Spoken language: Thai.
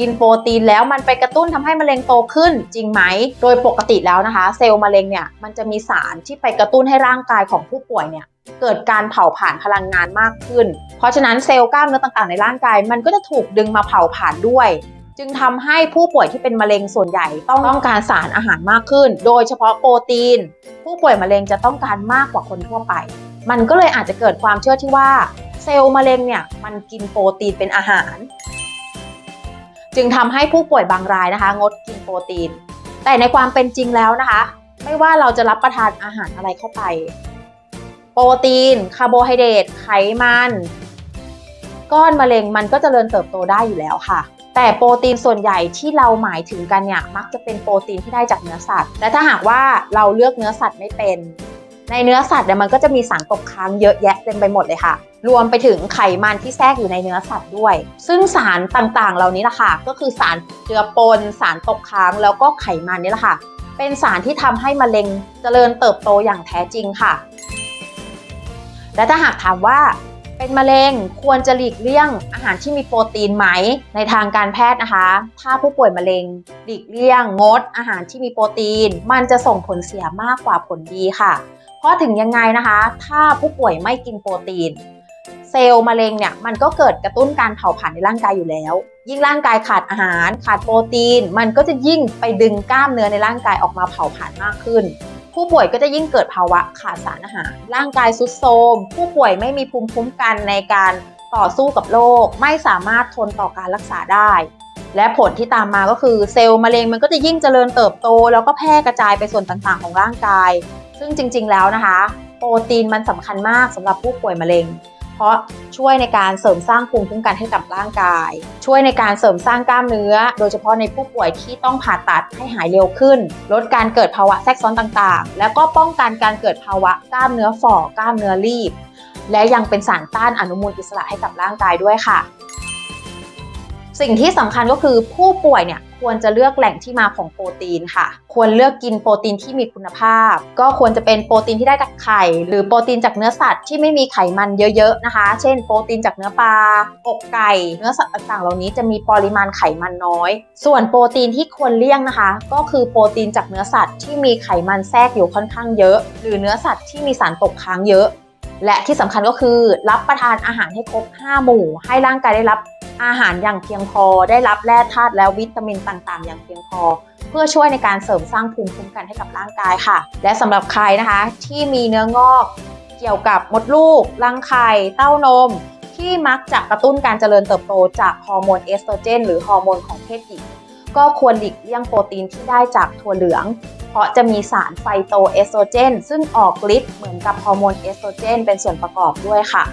กินโปรตีนแล้วมันไปกระตุ้นทำให้มะเร็งโตขึ้นจริงไหม โดยปกติแล้วนะคะ เซลล์มะเร็งเนี่ยมันจะมีสารที่ไปกระตุ้นให้ร่างกายของผู้ป่วยเนี่ยเกิดการเผาผลาญพลังงานมากขึ้น เพราะฉะนั้นเซลล์กล้ามเนื้อต่างๆในร่างกาย มันก็จะถูกดึงมาเผาผลาญด้วย จึงทำให้ผู้ป่วยที่เป็นมะเร็งส่วนใหญ่ต้องต้องการสารอาหารมากขึ้น โดยเฉพาะโปรตีน ผู้ป่วยมะเร็งจะต้องการมากกว่าคนทั่วไป มันก็เลยอาจจะเกิดความเชื่อที่ว่าเซลล์มะเร็งเนี่ยมันกินโปรตีนเป็นอาหาร จึงทำให้ผู้ป่วยบางรายนะคะ งดกินโปรตีน แต่ในความเป็นจริงแล้วนะคะ ไม่ว่าเราจะรับประทานอาหารอะไรเข้าไป โปรตีน คาร์โบไฮเดรตไขมัน ก้อนมะเร็งมันก็จเจริญเติบโตได้อยู่แล้วค่ะ แต่โปรตีนส่วนใหญ่ที่เราหมายถึงกันเนี่ยมักจะเป็นโปรตีนที่ได้จากเนื้อสัตว์ และถ้าหากว่าเราเลือกเนื้อสัตว์ไม่เป็น ในเนื้อสัตว์เนี่ยมันก็จะมีสารตกค้างเยอะแยะเต็มไปหมดเลยค่ะ รวมไปถึงไขมันที่แทรกอยู่ในเนื้อสัตว์ด้วย ซึ่งสารต่างๆ เหล่านี้ล่ะค่ะก็คือสารเจือปน สารตกค้างแล้วก็ไขมันนี่แหละค่ะ เป็นสารที่ทำให้มะเร็งเจริญเติบโตอย่างแท้จริงค่ะ และถ้าหากถามว่าเป็นมะเร็งควรจะหลีกเลี่ยงอาหารที่มีโปรตีนไหมในทางการแพทย์นะคะ ถ้าผู้ป่วยมะเร็งหลีกเลี่ยงงด อาหารที่มีโปรตีน มันจะส่งผลเสียมากกว่าผลดีค่ะ เพราะถึงยังไงนะคะ ถ้าผู้ป่วยไม่กินโปรตีน เซลล์มะเร็งเนี่ยมันก็เกิดกระตุ้นการเผาผลาญในร่างกายอยู่แล้ว ยิ่งร่างกายขาดอาหาร ขาดโปรตีน มันก็จะยิ่งไปดึงกล้ามเนื้อในร่างกายออกมาเผาผลาญมากขึ้น ผู้ป่วยก็จะยิ่งเกิดภาวะขาดสารอาหาร ร่างกายทรุดโทรมผู้ป่วยไม่มีภูมิคุ้มกันในการต่อสู้กับโรคไม่สามารถทนต่อการรักษาได้ และผลที่ตามมาก็คือเซลล์มะเร็งมันก็จะยิ่งเจริญเติบโต แล้วก็แพร่กระจายไปส่วนต่างๆ ของร่างกาย ซึ่งจริง ๆ แล้วนะคะ โปรตีนมันสำคัญมากสำหรับผู้ป่วยมะเร็ง พราะช่วยในการเสริมสร้างภูมิคุ้มกันให้กับร่างกาย ช่วยในการเสริมสร้างกล้ามเนื้อ โดยเฉพาะในผู้ป่วยที่ต้องผ่าตัดให้หายเร็วขึ้น ลดการเกิดภาวะแทรกซ้อนต่างๆ แล้วก็ป้องกันการเกิดภาวะกล้ามเนื้อฝ่อกล้ามเนื้อรีบ และยังเป็นสารต้านอนุมูลอิสระให้กับร่างกายด้วยค่ะ สิ่งที่สำคัญก็คือผู้ป่วยเนี่ย ควรจะเลือกแหล่งที่มาของโปรตีนค่ะ ควรเลือกกินโปรตีนที่มีคุณภาพ ก็ควรจะเป็นโปรตีนที่ได้จากไข่ หรือโปรตีนจากเนื้อสัตว์ที่ไม่มีไขมันเยอะๆนะคะ เช่น โปรตีนจากเนื้อปลาอกไก่ เนื้อสัตว์ต่างๆ เหล่านี้จะมีปริมาณไขมันน้อย ส่วนโปรตีนที่ควรเลี่ยงนะคะ ก็คือโปรตีนจากเนื้อสัตว์ที่มีไขมันแทรกอยู่ค่อนข้างเยอะ หรือเนื้อสัตว์ที่มีสารตกค้างเยอะและที่สำคัญก็คือรับประทานอาหารให้ครบ 5 หมู่ ให้ร่างกายได้รับ อาหารอย่างเพียงพอ ได้รับแร่ธาตุและวิตามินต่างๆ อย่างเพียงพอ เพื่อช่วยในการเสริมสร้างภูมิคุ้มกันให้กับร่างกายค่ะ และสำหรับใครนะคะ ที่มีเนื้องอก เกี่ยวกับมดลูก รังไข่ เต้านม ที่มักจะกระตุ้นการเจริญเติบโตจากฮอร์โมนเอสโตรเจน หรือฮอร์โมนของเพศหญิงก็ควรหลีกเลี่ยงโปรตีนที่ได้จากถั่วเหลือง เพราะจะมีสารไฟโตเอสโตรเจน ซึ่งออกฤทธิ์เหมือนกับฮอร์โมนเอสโตรเจน เป็นส่วนประกอบด้วยค่ะ